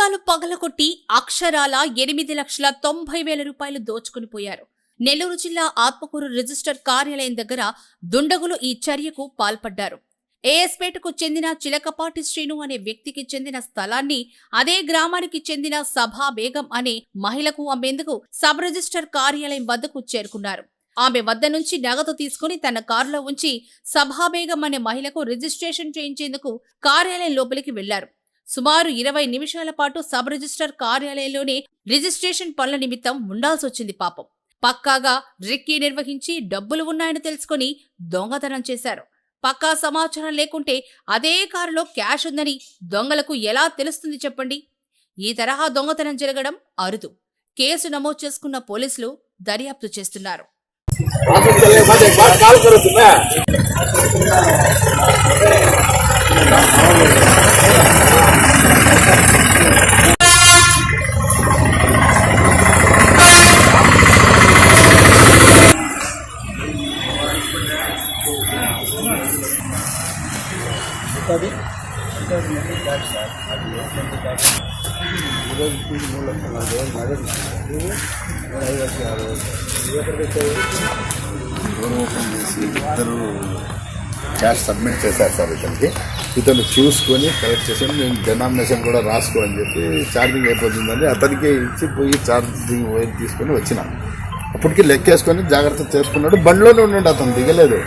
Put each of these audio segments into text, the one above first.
అద్దాలు పగలగొట్టి అక్షరాల ఎనిమిది లక్షల తొంభై వేల రూపాయలు దోచుకుని పోయారు. నెల్లూరు జిల్లా ఆత్మకూరు రిజిస్టర్ కార్యాలయం దగ్గర దుండగులు ఈ చర్యకు పాల్పడ్డారు. ఏఎస్పేటకు చెందిన చిలకపాటి శ్రీను అనే వ్యక్తికి చెందిన స్థలాన్ని అదే గ్రామానికి చెందిన సభా బేగం అనే మహిళకు అమ్మేందుకు సబ్ రిజిస్టర్ కార్యాలయం వద్దకు చేరుకున్నారు. ఆమె వద్ద నుంచి నగదు తీసుకుని తన కారులో ఉంచి సభాబేగం అనే మహిళకు రిజిస్ట్రేషన్ చేయించేందుకు కార్యాలయం లోపలికి వెళ్ళారు సుమారు ఇరవై నిమిషాల పాటు సబ్ రిజిస్టర్ కార్యాలయంలోనే రిజిస్ట్రేషన్ పనుల నిమిత్తం ఉండాల్సి వచ్చింది పాపం. పక్కాగా రిక్కీ నిర్వహించి డబ్బులు ఉన్నాయని తెలుసుకుని దొంగతనం చేశారు. పక్కా సమాచారం లేకుంటే అదే కారులో క్యాష్ ఉందని దొంగలకు ఎలా తెలుస్తుంది చెప్పండి? ఈ తరహా దొంగతనం జరగడం అరుదు. కేసు నమోదు చేసుకున్న పోలీసులు దర్యాప్తు చేస్తున్నారు. వస్తుంది. ఈరోజు మూడు లక్షల చేసి ఇద్దరు క్యాష్ సబ్మిట్ చేశారు సార్ ఇతనికి. ఇతను చూసుకొని కలెక్ట్ చేసాను నేను డెనామినేషన్ కూడా రాసుకో అని చెప్పి ఛార్జింగ్ అయిపోతుందని అతనికే ఇచ్చి పోయి ఛార్జింగ్ పోయి తీసుకొని వచ్చినాను అప్పటికి లెక్కేసుకొని జాగ్రత్త చేసుకున్నాడు. బండిలోనే ఉండండి అతను దిగలేదు.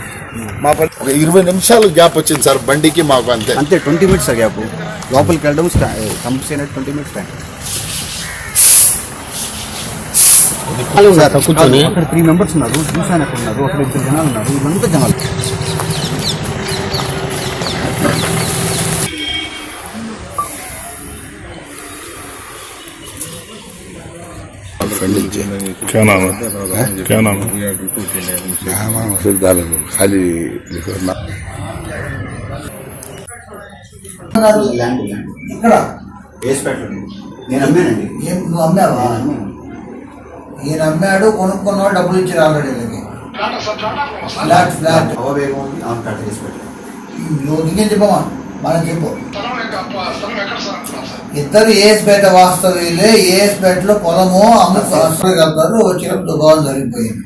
మా పని ఒక ఇరవై నిమిషాలు గ్యాప్ వచ్చింది సార్ బండికి మాకు అంతే. అంతే ట్వంటీ మినిట్స్ ఆ గ్యాప్. లోపలికి వెళ్ళడం కంప్లీట్ అయినట్టు ట్వంటీ మినిట్స్ టైం. కూర్చొని. అక్కడ త్రీ మెంబర్స్ ఉన్నారు చూసాను అక్కడ ఉన్నారు అక్కడ ఇద్దరు జనాలు ఉన్నారు వీళ్ళంతా జనాలు. क्या नाम है क्या नाम है फिर डालेंगे खाली लिखो ना ల్యాండ్ ల్యాండ్ ఇక్కడ వేసి పెట్టండి నేను అమ్మానండి ఏం నువ్వు అమ్మావా నేను అమ్మాను. ఈయన అమ్మాడు కొనుక్కున్నాడు డబ్బులు ఇచ్చారు ఆల్రెడీ వీళ్ళకి ఫ్లాట్ ఫ్లాట్ అవవేగం ఉంది ఆమె కట్ చేసి పెట్టండి నువ్వు నీకేం చెప్పమా మనం చెప్పు ఇద్దరు ఏఎస్పేట వాస్తవ్యులే ఏఎస్పేటలో పొలము అమ్ముకు వెళ్తారు వచ్చినప్పుడు దుబావం జరిగిపోయింది